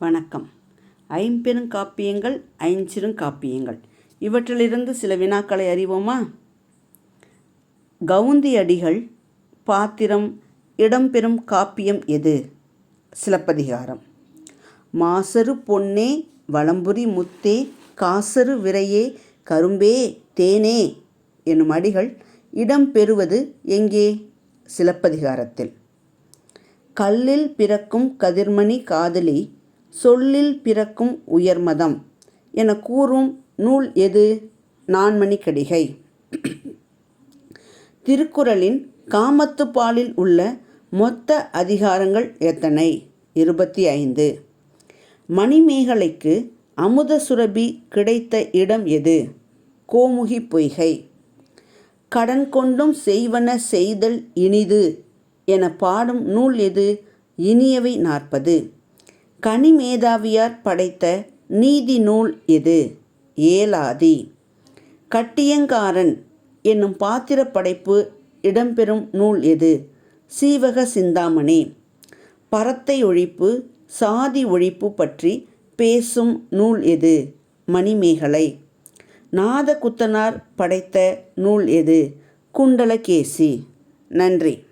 வணக்கம். ஐம்பெருங்காப்பியங்கள் ஐஞ்சிறுகாப்பியங்கள் இவற்றிலிருந்து சில வினாக்களை அறிவோமா? கவுந்தி அடிகள் பாத்திரம் இடம்பெறும் காப்பியம் எது? சிலப்பதிகாரம். மாசரு பொன்னே வளம்புரி முத்தே காசரு விரையே கரும்பே தேனே எனும் அடிகள் இடம்பெறுவது எங்கே? சிலப்பதிகாரத்தில். கல்லில் பிறக்கும் கதிர்மணி காதலி சொல்லில் பிறக்கும் உயர்மதம் என கூறும் நூல் எது? நான்மணிக்கடிகை திருக்குறளின் காமத்துப்பாலில் உள்ள மொத்த அதிகாரங்கள் எத்தனை? இருபத்தி ஐந்து. மணிமேகலைக்கு அமுத சுரபி கிடைத்த இடம் எது? கோமுகி பொய்கை. கடன் கொண்டும் செய்வன செய்தல் இனிது என பாடும் நூல் எது? இனியவை நாற்பது. கனிமேதாவியார் படைத்த நீதி நூல் எது? ஏலாதி. கட்டியங்காரன் என்னும் பாத்திர படைப்பு இடம்பெறும் நூல் எது? சீவக சிந்தாமணி. பரத்தை ஒழிப்பு சாதி ஒழிப்பு பற்றி பேசும் நூல் எது? மணிமேகலை. நாதகுத்தனார் படைத்த நூல் எது? குண்டலகேசி. நன்றி.